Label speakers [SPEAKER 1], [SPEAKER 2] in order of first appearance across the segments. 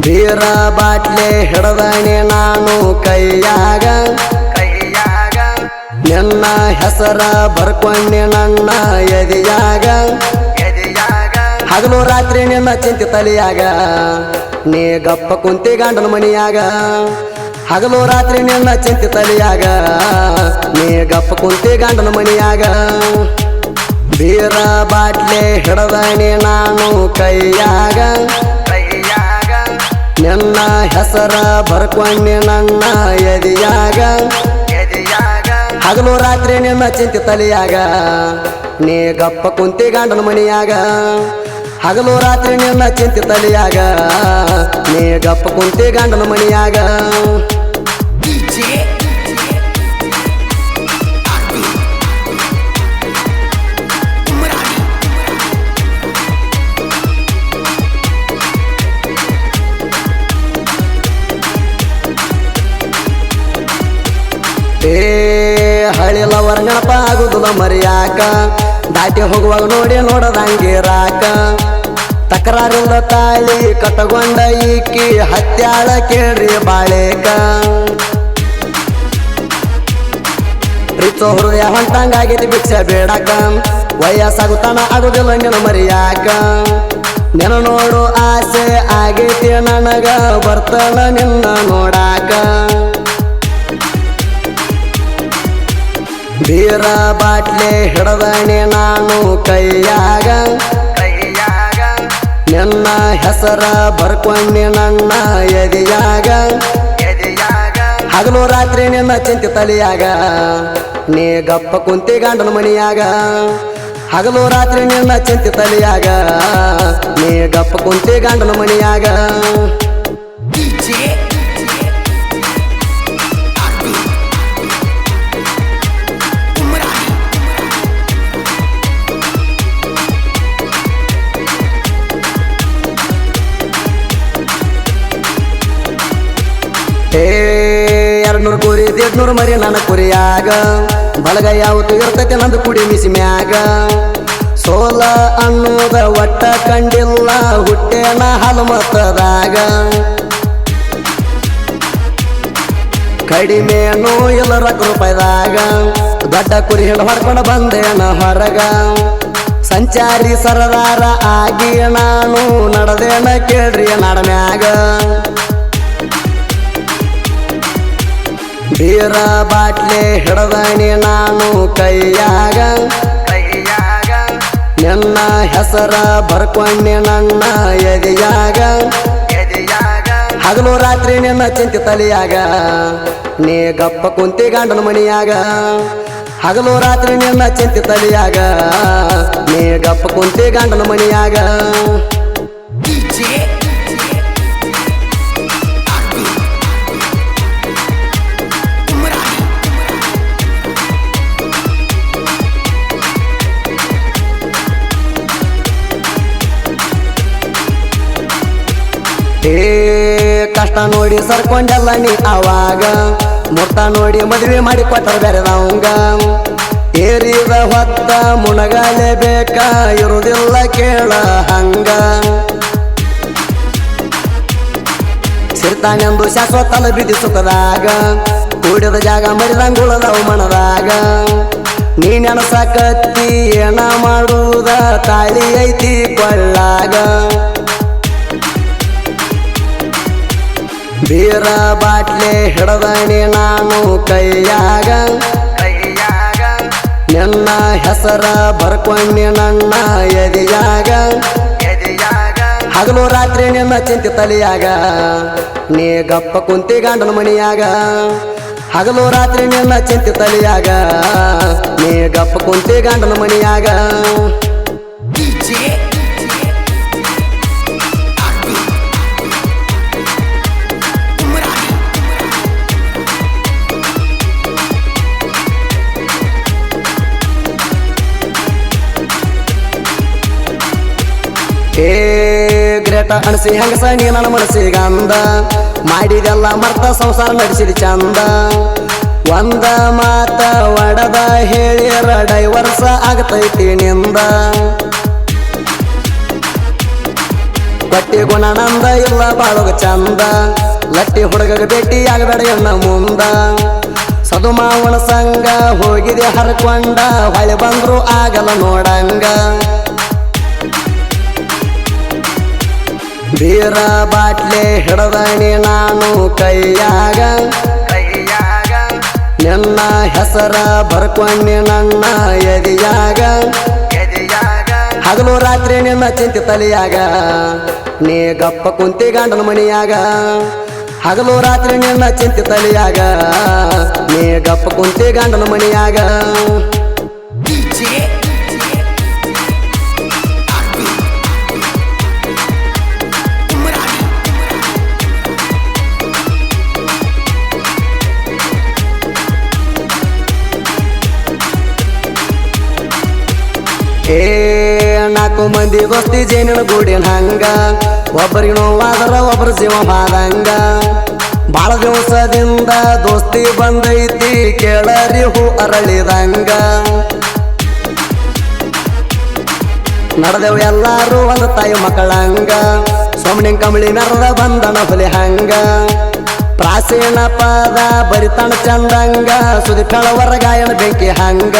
[SPEAKER 1] ಬೀರ ಬಾಟ್ಲೆ ಹಿಡದಣೆ ನಾನು ಕೈಯಾಗ. ಕೈಯಾಗ. ನಿನ್ನ ಹೆಸರ ಬರ್ಕೊಂಡೆ ನನ್ನ ಎದೆಯಾಗ. ಎದೆಯಾಗ. ಹಗಲು ರಾತ್ರಿ ನಿನ್ನ ಚಿಂತೆ ತಲೆಯಾಗ. ನೀ ಗಪ್ಪ ಕುಂತಿ ಗಂಡನ ಮನಿಯಾಗ. ಹಗಲು ರಾತ್ರಿ ನಿನ್ನ ಚಿಂತೆ ತಲೆಯಾಗ. ನೀ ಗಪ್ಪ ಕುಂತಿ ಗಂಡನ ಮನೆಯಾಗ. ಬೀರ ಬಾಟ್ಲೆ ಹಿಡದಾಣಿ ನಾನು ಕೈಯಾಗ ಕೈಯಾಗ. ನಿನ್ನ ಹೆಸರ ಬರ್ಕೊಂಡಿ ನನ್ನ ಎದೆಯಾಗ? ಹಗಲು ರಾತ್ರಿ ನಿನ್ನ ಚಿಂತೆ ತಲೆಯಾಗ. ನೀ ಗಪ್ಪ ಕುಂತಿ ಗಂಡನ ಮನಿಯಾಗ. ಹಗಲು ರಾತ್ರಿ ನಿನ್ನ ಚಿಂತೆ ತಲೆಯಾಗ. ನೀ ಗಪ್ಪ ಕುಂತಿ ಗಂಡನ ಮನಿಯಾಗ. ಹಳಿಲ ನೆನಪ ಆಗುದಿಲ್ಲ ಮರಿಯಾಕ. ದಾಟಿ ಹೋಗುವಾಗ ನೋಡಿ ನೋಡದಂಗೆ ರಾಕ. ತಕರಾರಿಲ್ಲ ತಾಳಿ ಕಟ್ಟಗೊಂಡ ಈಕಿ ಹತ್ಯಾಳ ಕೇಳ್ರಿ ಬಾಳೇಕ. ಪ್ರೀತೋ ಹೃದಯ ಹೊಂಟಂಗಾಗೈತಿ ಭಿಕ್ಷೆ ಬೇಡಕ. ವಯಸ್ಸಾಗುತ್ತಾನ ಆಗುದಿಲ್ಲ ನಿನ್ನ ಮರಿಯಾಕ. ನೆನ ನೋಡು ಆಸೆ ಆಗೈತಿ ನನಗ ಬರ್ತಾನ ನಿನ್ನ ನೋಡಾಕ. ಬೀರ ಬಾಟ್ಲೆ ಹಿಡದಣೆ ನಾನು ಕೈಯಾಗ. ಕೈಯಾಗ. ನನ್ನ ಹೆಸರ ಬರ್ಕೊಂಡಿ ನನ್ನ ಎದೆಯಾಗ. ಎದೆಯಾಗ. ಹಗಲು ರಾತ್ರಿ ನಿನ್ನ ಚಿಂತೆ ತಲೆಯಾಗ. ನೀ ಗಪ್ಪ ಕುಂತಿ ಗಂಡನ ಮನಿಯಾಗ. ಹಗಲು ರಾತ್ರಿ ನಿನ್ನ ಚಿಂತೆ ತಲೆಯಾಗ. ನೀ ಗಪ್ಪ ಕುಂತಿ ಗಂಡನ ಮನಿಯಾಗ. ಏ, ಎರಡ್ನೂರು ಕುರಿ ದೇಡ್ನೂರು ಮರಿ ನನ್ನ ಕುರಿಯಾಗ. ಬಲಗ ಯಾವತ್ತು ಇರ್ತೈತೆ ನಂದು ಕುಡಿ ಮಿಸಿ ಮ್ಯಾಗ. ಸೋಲ ಅನ್ನೋದ ಒಟ್ಟ ಕಂಡಿಲ್ಲ, ಹುಟ್ಟೇನ ಹಲಮತದಾಗ ಕಡಿಮೆನೂ ಎಲ್ಲರ ರೂಪಾಯಿದಾಗ ದೊಡ್ಡ ಕುರಿ ಹಿಡ ಹೊಡ್ಕೊಂಡು ಬಂದೇನ ಹೊರಗ. ಸಂಚಾರಿ ಸರದಾರ ಆಗಿ ನಾನು ನಡೆದೇನ ಕೇಳ್ರಿ ನಡಮ್ಯಾಗ ಬೀರ ಬಾಟ್ಲೆ ಹಿಡದಣಿ ನಾನು ಕೈಯಾಗ. ಕೈಯಾಗ ನನ್ನ ಹೆಸರ ಬರ್ಕೊಂಡೆ ನನ್ನ ಎದೆಯಾಗ ಎದೆಯಾಗ. ಹಗಲು ರಾತ್ರಿ ನಿನ್ನ ಚಿಂತೆ ತಲೆಯಾಗ. ನೀ ಗಪ್ಪ ಕುಂತಿ ಗಂಡನ ಮನಿಯಾಗ. ಹಗಲು ರಾತ್ರಿ ನಿನ್ನ ಚಿಂತೆ ತಲೆಯಾಗ. ನೀ ಗಪ್ಪ ಕುಂತಿ ಗಂಡನ ಮನಿಯಾಗ. ಏ, ಕಷ್ಟ ನೋಡಿ ಸರ್ಕೊಂಡೆಲ್ಲ ನೀ ಅವಾಗ. ಮುಟ್ಟ ನೋಡಿ ಮದುವೆ ಮಾಡಿ ಕೊಟ್ಟರು ಬೆರೆದವಂಗ ಏರಿದ ಹೊತ್ತ ಮುಣಗಾಲೆ ಬೇಕ ಇರುವುದಿಲ್ಲ ಕೇಳ ಹಂಗ. ಸಿರ್ತಾನೆಂದು ಶಾಶ್ವತ ಬಿದ್ದಿ ಸುಖದಾಗ. ಕೂಡಿದ ಜಾಗ ಮರಿದಂಗುಳದವು ನೀ ನೆನಸಕತ್ತಿ ಏನ ಮಾಡುವುದ ತಾಳಿ ಐತಿ ಕೊಳ್ಳಾಗ ಬೀರ ಬಾಟ್ಲೆ ಹಿಡದಣಿ ನಾನು ಕೈಯಾಗ. ಕೈಯಾಗ. ನಿನ್ನ ಹೆಸರ ಬರ್ಕೊಂಡಿ ನನ್ನ ಎದೆಯಾಗ. ಎದೆಯಾಗ. ಹಗಲು ರಾತ್ರಿ ನಿನ್ನ ಚಿಂತೆ ತಲೆಯಾಗ. ನೀ ಗಪ್ಪ ಕುಂತಿ ಗಂಡನ ಮಣಿಯಾಗ ಹಗಲು ರಾತ್ರಿ ನಿನ್ನ ಚಿಂತೆ ತಲೆಯಾಗ. ನೀ ಗಪ್ಪ ಕುಂತಿ ಗಂಡನ ಮನಿಯಾಗ. ಗ್ರೇಟ ಅಣಸಿ ಹೆಂಗಸ ನೀ ನನ್ನ ಮನಸ್ಸಿಗೆ ಅಂದ. ಮಾಡಿದೆಲ್ಲ ಮರ್ತ ಸಂಸಾರ ನಡೆಸಿದ ಚಂದ. ಒಂದ ಮಾತ ಒಡದ ಹೇಳಿರ ಡೈವರ್ಸ ಆಗತೈತಿ ನಿಂದ. ಬಟ್ಟಿ ಗುಣಾನಂದ ಇಲ್ಲ ಬಾಳೋಗ ಚಂದ. ಲಟ್ಟಿ ಹುಡುಗಗ ಭೇಟಿ ಆಗಬೇಡ ಎನ್ನ ಮುಂದ. ಸದುಮಾವನ ಸಂಗ ಹೋಗಿದೆ ಹರ್ಕೊಂಡ. ಹೊಳೆ ಬಂದ್ರು ಆಗಲ್ಲ ನೋಡಂಗ. ಬೀರ ಬಾಟ್ಲೆ ಹಿಡದಣಿ ನಾನು ಕೈಯಾಗ. ಕೈಯಾಗ. ನಿನ್ನ ಹೆಸರ ಬರ್ಕೊಂಡಿ ನನ್ನ ಎದಿಯಾಗ. ಎದಿಯಾಗ. ಹಗಲು ರಾತ್ರಿ ನಿನ್ನ ಚಿಂತೆ ತಲೆಯಾಗ. ನೀ ಗಪ್ಪ ಕುಂತಿ ಗಂಡನ ಮಣಿಯಾಗ ಹಗಲು ರಾತ್ರಿ ನಿನ್ನ ಚಿಂತೆ ತಲೆಯಾಗ. ನೀ ಗಪ್ಪ ಕುಂತಿ ಗಂಡನ ಮಣಿಯಾಗ ಏ, ನಾಲ್ಕು ಮಂದಿ ದೋಸ್ತಿ ಜೇನಿನ ಗೂಡಿನ ಹಂಗ. ಒಬ್ಬರಿಗೆ ನೋವಾದ್ರ ಒಬ್ಬರ ಜೀವ ಮಾದಂಗ. ಬಾಳ ದಿವಸದಿಂದ ದೋಸ್ತಿ ಬಂದೈತಿ, ಕೇಳರಿ ಹೂ ಅರಳಿದಂಗ. ನಡೆದೆವು ಎಲ್ಲಾರು ಒಂದು ತಾಯಿ ಮಕ್ಕಳಂಗ. ಸೋಮನಿಂಗ್ ಕಂಬಳಿ ನರದ ಬಂದನ ಹುಲಿ ಹಂಗ. ಪ್ರಾಚೀನ ಪದ ಬರಿತಣ ಚಂದಂಗ. ಸುದಿ ಕಳವರ ಗಾಯನ ಬೆಂಕಿ ಹಂಗ.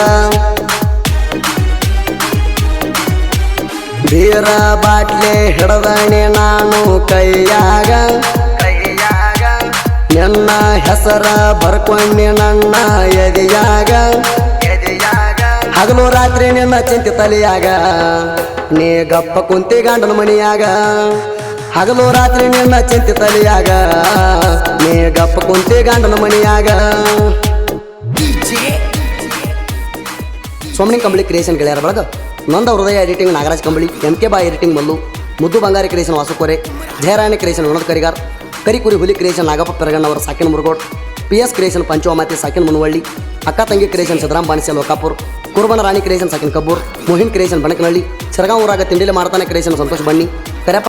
[SPEAKER 1] ಬೀರ ಬಾಟ್ಲೆ ಹಿಡದಣಿ ನಾನು ಕೈಯಾಗ. ಕೈಯಾಗ. ನಿನ್ನ ಹೆಸರ ಬರ್ಕೊಂಡಿ ನನ್ನ ಎದೆಯಾಗ. ಎದೆಯಾಗ. ಹಗಲು ರಾತ್ರಿ ನಿನ್ನ ಚಿಂತೆ ತಲೆಯಾಗ. ನೀ ಗಪ್ಪ ಕುಂತಿ ಗಂಡನ ಮನೆಯಾಗ. ಹಗಲು ರಾತ್ರಿ ನಿನ್ನ ಚಿಂತೆ ತಲೆಯಾಗ. ನೀ ಗಪ್ಪ ಕುಂತಿ ಗಂಡನ
[SPEAKER 2] ಮನೆಯಾಗ.
[SPEAKER 1] ಸೋಮನಿ ಕಂಬಳಿ ಕ್ರಿಯೇಷನ್ ಗೆಳೆಯರ ಬಳಗ. ನೊಂದ ಹೃದಯ editing Nagaraj Kambali M K ಬಾ editing Mallu, Muddu Bangari creation Vasukore, Jayarani creation Vinod Karigar, ಕರಿಕುರಿ ಹುಲಿ ಕ್ರಿಯೇಷನ್ ನಾಗಪ್ಪ ಪೆರಗಣ್ಣವರ ಸಾಕಿನ ಮುರುಗೋಡ್ ಪಿ ಎಸ್ ಕ್ರಿಯೇಷನ್ ಪಂಚವಾಮಾತಿ ಸಾಕಿನ ಮುನವಳ್ಳಿ ಅಕ್ಕ ತಂಗಿ ಕ್ರಿಯೇಷನ್ ಸಿದ್ದರಾಮ್ ಬಾಣಿಸ್ಯ ಲೋಕಾಪುರ್ ಕುರ್ಬನ ರಾಣಿ ಕ್ರಿಯೇಷನ್ ಸಾಕಿನ್ ಕಬ್ಬೂರ್, ಮೋಹಿನ್ ಕ್ರಿಯೇಷನ್ ಬಣಕನಹಳ್ಳಿ ಸರಗಾಂವ್ ಊರಾಗ ತಿಂಡಿಲೆ ಮಾಡ್ತಾನೆ ಕ್ರಿಯೇಷನ್ ಸಂತೋಷ್ ಬಣ್ಣಿ ಕರೆಪ್ಪ